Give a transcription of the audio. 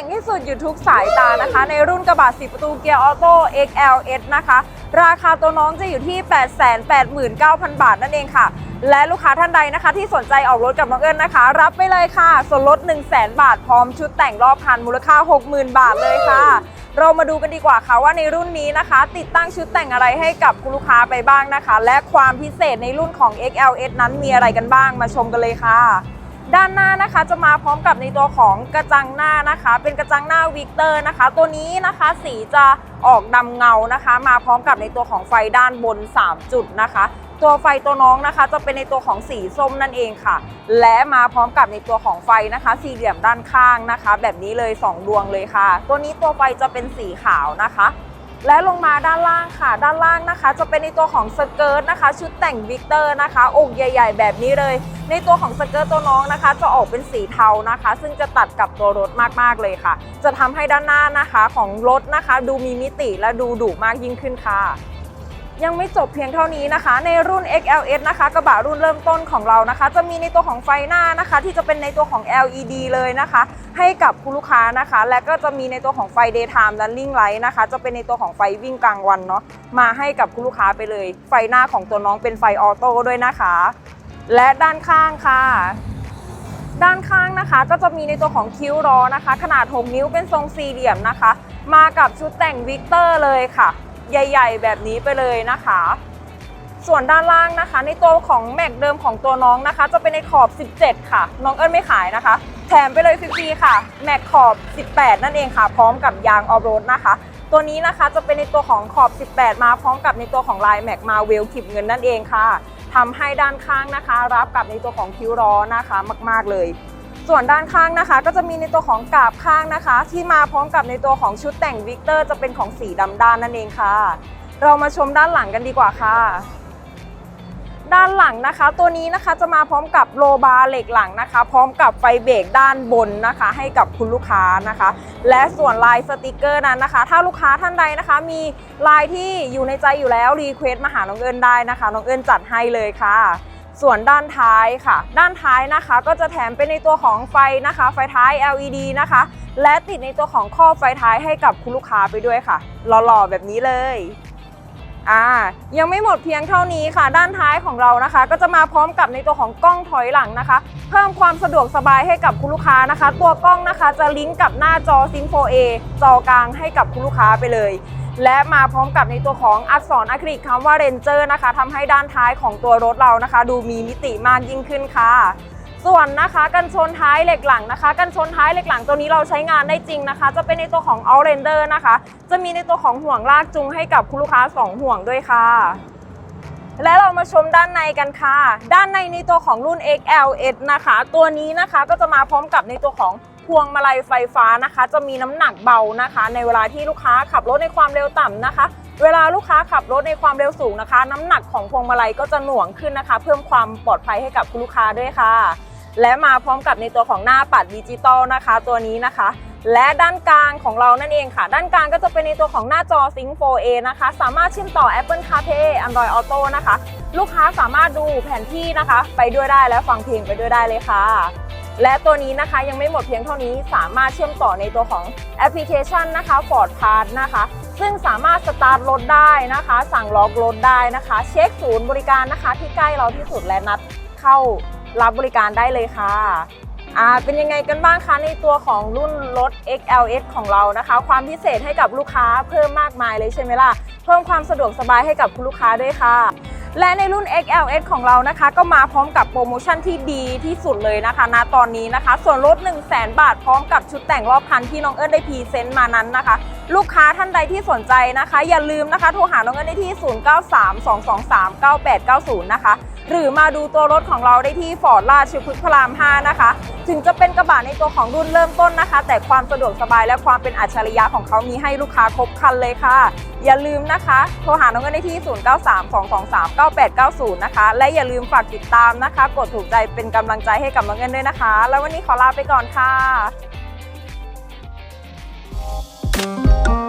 แต่งที่สุดอยู่ทุกสายตานะคะ ในรุ่นกระบะ10ประตูเกียร์ออโต้ XLS นะคะ ราคาตัวน้องจะอยู่ที่ 889,000 บาทนั่นเองค่ะ และลูกค้าท่านใดนะคะ ที่สนใจออกรถกับน้องเอิญนะคะ รับไปเลยค่ะ ส่วนลด 100,000 บาท พร้อมชุดแต่งรอบพันมูลค่า 60,000 บาทเลยค่ะ เรามาดูกันดีกว่าค่ะว่าในรุ่นนี้นะคะ ติดตั้งชุดแต่งอะไรให้กับคุณลูกค้าไปบ้างนะคะ และความพิเศษในรุ่นของ XLS นั้นมีอะไรกันบ้างมาชมกันเลยค่ะ ด้านหน้านะคะจะมาพร้อมกับในตัวของกระจังหน้านะคะ เป็นกระจังหน้าวิกเตอร์นะคะ ตัวนี้นะคะสีจะออกดำเงานะคะ มาพร้อมกับในตัวของไฟด้านบน 3 จุดนะคะ ตัวไฟตัวน้องนะคะจะเป็นในตัวของสีส้มนั่นเองค่ะ และมาพร้อมกับในตัวของไฟนะคะ สี่เหลี่ยมด้านข้างนะคะ แบบนี้เลย 2 ดวงเลยค่ะ ตัวนี้ตัวไฟจะเป็นสีขาวนะคะ และลงมาด้านล่างค่ะ ด้านล่างนะคะ จะเป็นในตัวของสเกิร์ตนะคะ ชุดแต่งวิกเตอร์นะคะอกใหญ่ ๆ แบบนี้เลย ในตัวของสเกิร์ตตัวน้องนะคะ จะออกเป็นสีเทานะคะ ซึ่งจะตัดกับตัวรถมากๆเลยค่ะ จะทำให้ด้านหน้านะคะของรถนะคะ ดูมีมิติและดูดุมากยิ่งขึ้นค่ะ ยังไม่จบเพียงเท่านี้นะคะ ในรุ่น XLS นะคะกระบะรุ่นเริ่มต้นของเรานะคะ จะมีในตัวของไฟหน้านะคะ ที่จะเป็นในตัวของ LED เลยนะคะ ให้กับคุณลูกค้านะคะ และก็จะมีในตัวของไฟ daytime running light นะคะ จะเป็นในตัวของไฟวิ่งกลางวันเนาะมาให้กับคุณลูกค้าไปเลย ไฟหน้าของตัวน้องเป็นไฟออโต้ด้วยนะคะ และด้านข้างค่ะด้านข้างนะคะก็จะมีในตัวของคิ้วล้อนะคะ ขนาด 6 นิ้วเป็นทรงสี่เหลี่ยมนะคะ มากับชุดแต่งวิกเตอร์เลยค่ะ ใหญ่ ๆ แบบนี้ไปเลยนะคะ ส่วนด้านล่างนะคะ ในตัวของแม็กเดิมของตัวน้องนะคะ จะเป็นในขอบ 17 ค่ะ น้องเอิญไม่ขายนะคะ แถมไปเลยฟรีๆค่ะแม็กขอบ 18 นั่นเองค่ะ พร้อมกับยางออฟโรดนะคะตัวนี้นะคะจะเป็นในตัวของขอบ 18 มาพร้อมกับในตัวของลายแม็กมาเวลขีบเงินนั่นเองค่ะทำให้ด้านข้างนะคะ รับกับในตัวของคิ้วล้อนะคะมาก ๆเลย ส่วนด้านข้างนะคะ ก็จะมีในตัวของกาบข้างนะคะ ที่มาพร้อมกับในตัวของชุดแต่งวิกเตอร์จะเป็นของสีดำด้านนั่นเองค่ะ เรามาชมด้านหลังกันดีกว่าค่ะด้านหลังนะคะ ตัวนี้นะคะจะมาพร้อมกับโลบาร์เหล็กหลังนะคะ พร้อมกับไฟเบรกด้านบนนะคะ ให้กับคุณลูกค้านะคะ และส่วนลายสติกเกอร์นั้นนะคะ ถ้าลูกค้าท่านใดนะคะ มีลายที่อยู่ในใจอยู่แล้วรีเควสต์มาหาน้องเอิญได้นะคะน้องเอิญจัดให้เลยค่ะ ส่วนด้านท้ายค่ะ ด้านท้ายนะคะก็จะแถมเป็นในตัวของไฟนะคะ ไฟท้าย LED นะคะ และติดในตัวของข้อไฟท้ายให้กับคุณลูกค้าไปด้วยค่ะ หล่อๆแบบนี้เลยอ่ายังไม่หมดเพียงเท่านี้ค่ะ ด้านท้ายของเรานะคะ ก็จะมาพร้อมกับในตัวของกล้องถอยหลังนะคะ เพิ่มความสะดวกสบายให้กับคุณลูกค้านะคะ ตัวกล้องนะคะจะลิงก์กับหน้าจอ s y n f o A จอกลางให้กับคุณลูกค้าไปเลย และมาพร้อมกับในตัวของอักษรอะคริลิกคำว่า Ranger นะคะทำให้ด้านท้ายของตัวรถเรานะคะ ดูมีมิติมากยิ่งขึ้นค่ะ ส่วนนะคะกันชนท้ายเหล็กหลังนะคะ กันชนท้ายเหล็กหลังตัวนี้เราใช้งานได้จริงนะคะ จะเป็นในตัวของ Outlander นะคะ จะมีในตัวของห่วงลากจูงให้กับคุณลูกค้า 2 ห่วงด้วยค่ะและเรามาชมด้านในกันค่ะ ด้านในในตัวของรุ่น XLS นะคะ ตัวนี้นะคะก็จะมาพร้อมกับในตัวของ พวงมาลัยไฟฟ้านะคะ จะมีน้ำหนักเบานะคะ ในเวลาที่ลูกค้าขับรถในความเร็วต่ำนะคะ เวลาลูกค้าขับรถในความเร็วสูงนะคะ น้ำหนักของพวงมาลัยก็จะหน่วงขึ้นนะคะ เพิ่มความปลอดภัยให้กับคุณลูกค้าด้วยค่ะ และมาพร้อมกับในตัวของหน้าปัดดิจิตอลนะคะ ตัวนี้นะคะและด้านกลางของเรานั่นเองค่ะ ด้านกลางก็จะเป็นในตัวของหน้าจอ Sync 4A นะคะ สามารถเชื่อมต่อ Apple CarPlay Android Auto นะคะ ลูกค้าสามารถดูแผนที่นะคะ ไปด้วยได้และฟังเพลงไปด้วยได้เลยค่ะ และตัวนี้นะคะยังไม่หมดเพียงเท่านี้สามารถเชื่อมต่อในตัวของแอปพลิเคชันนะคะ Ford Pass นะคะ ซึ่งสามารถสตาร์ทรถได้นะคะ สั่งล็อกรถได้นะคะ เช็คศูนย์บริการนะคะที่ใกล้เราที่สุดและนัดเข้ารับบริการได้เลยค่ะอ่าเป็นยังไงกันบ้างคะในตัวของรุ่นรถ XLS ของเรานะคะ ความพิเศษให้กับลูกค้าเพิ่มมากมายเลยใช่ไหมล่ะ เพิ่มความสะดวกสบายให้กับคุณลูกค้าด้วยค่ะ และในรุ่น XLS ของเรานะคะ ก็มาพร้อมกับโปรโมชั่นที่ดีที่สุดเลยนะคะณตอนนี้นะคะ ส่วนลด 1 0 0 0 0แบาทพร้อมกับชุดแต่งรอบคันที่น้องเอิญได้พรีเซนต์มานั้นนะคะ ลูกค้าท่านใดที่สนใจนะคะ อย่าลืมนะคะโทรหาน้องเอิญได้ที่ 0932239890 นะคะ หรือมาดูตัวรถของเราได้ที่ฟอร์ดลาดชิพฤกษ์พระราม 5 นะคะ ถึงจะเป็นกระบะในตัวของรุ่นเริ่มต้นนะคะ แต่ความสะดวกสบายและความเป็นอัจฉริยะของเขามีให้ลูกค้าครบครันเลยค่ะ อย่าลืมนะคะ โทรหาน้องเงินได้ที่ 0932239890 นะคะ และอย่าลืมฝากติดตามนะคะ กดถูกใจเป็นกำลังใจให้กับน้องเงินด้วยนะคะ แล้ววันนี้ขอลาไปก่อนค่ะ you